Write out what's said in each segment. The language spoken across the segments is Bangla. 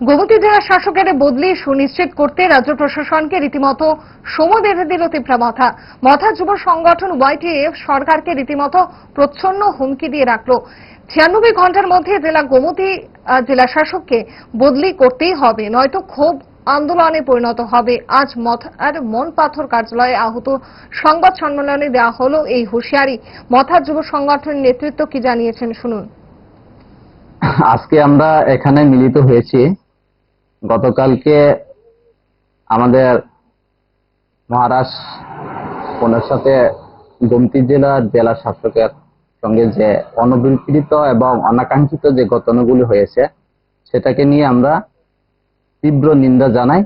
গোমতী জেলা শাসকের বদলি সুনিশ্চিত করতে রাজ্য প্রশাসনকে রীতিমতো সময় বেঁধে দিল তিপ্রা মথা। মথা যুব সংগঠন ওয়াইটিএফ সরকারকে রীতিমতো প্রচ্ছন্ন হুমকি দিয়ে রাখল। ছিয়ানব্বই ঘণ্টার মধ্যে জেলা গোমতী জেলা শাসককে বদলি করতেই হবে, নয়তো ক্ষোভ আন্দোলনে পরিণত হবে। আজ মথার মন পাথর কার্যালয়ে আহত সংবাদ সম্মেলনে দেওয়া হলো এই হুঁশিয়ারি। মথার যুব সংগঠনের নেতৃত্ব কি জানিয়েছেন শুনুন। আজকে আমরা এখানে মিলিত হয়েছি। গতকালকে আমাদের মহারাজ ওনার সাথে গোমতী জেলার জেলা শাসকের সঙ্গে যে অনবিকৃত এবং অনাকাঙ্ক্ষিত যে ঘটনাগুলি হয়েছে, সেটাকে নিয়ে আমরা তীব্র নিন্দা জানাই।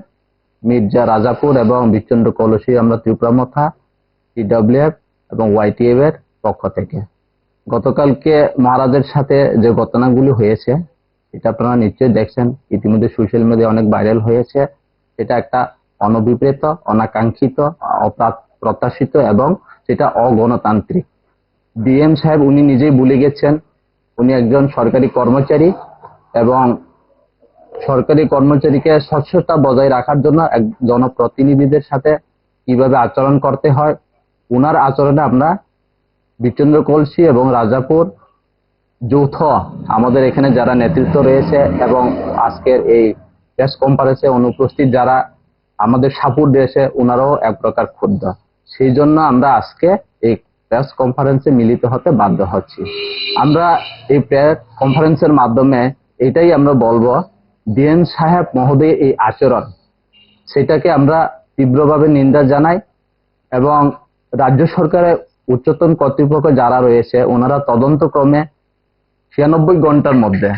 মির্জা রাজাপুর এবং বিচন্দ্র কলসি আমরা ত্রিপুরামথা টিডব্লিউএফ এবং ওয়াইটিএফ এর পক্ষ থেকে। গতকালকে মহারাজের সাথে যে ঘটনাগুলি হয়েছে, এটা আপনারা নিশ্চয়ই দেখছেন। ইতিমধ্যে সোশ্যাল মিডিয়া অনেক ভাইরাল হয়েছে। এটা একটা অনভিপ্রেত, অনাকাঙ্ক্ষিত অপ্রত্যাশিত এবং সেটা অগণতান্ত্রিক। ডিএম সাহেব উনি নিজেই ভুলে গেছেন, উনি একজন সরকারি কর্মচারী এবং সরকারি কর্মচারীকে স্বচ্ছতা বজায় রাখার জন্য এক জনপ্রতিনিধিদের সাথে কীভাবে আচরণ করতে হয়, উনার আচরণে আমরা বিচন্দ্র কলসি এবং রাজাপুর যৌথ আমাদের এখানে যারা নেতৃত্ব রয়েছে এবং আজকের এই প্রেস কনফারেন্সে অনুপস্থিত যারা আমাদের সাপুর রয়েছে ওনারাও এক প্রকার ক্ষুব্ধ। সেই জন্য আমরা আজকে এই প্রেস কনফারেন্সে মিলিত হতে বাধ্য হচ্ছি। আমরা এই প্রেস কনফারেন্সের মাধ্যমে এটাই আমরা বলব, ডিএন সাহেব মহোদয় এই আচরণ, সেটাকে আমরা তীব্রভাবে নিন্দা জানাই এবং রাজ্য সরকারের উচ্চতন কর্তৃপক্ষ যারা রয়েছে, ওনারা তদন্ত ক্রমে ছিয়ানব্বই ঘণ্টার মধ্যে,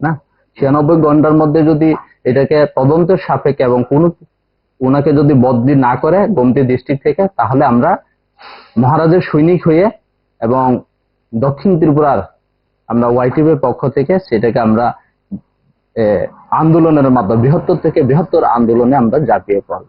না? ছিয়ানব্বই ঘণ্টার মধ্যে যদি এটাকে তদন্তের সাপেক্ষে এবং কোন, ওনাকে যদি বদলি না করে গোমতী ডিস্ট্রিক্ট থেকে, তাহলে আমরা মহারাজের সৈনিক হয়ে এবং দক্ষিণ ত্রিপুরার আমরা ওয়াইটিভির পক্ষ থেকে সেটাকে আমরা আন্দোলনের মাধ্যমে, বৃহত্তর থেকে বৃহত্তর আন্দোলনে আমরা ঝাঁপিয়ে পড়ব।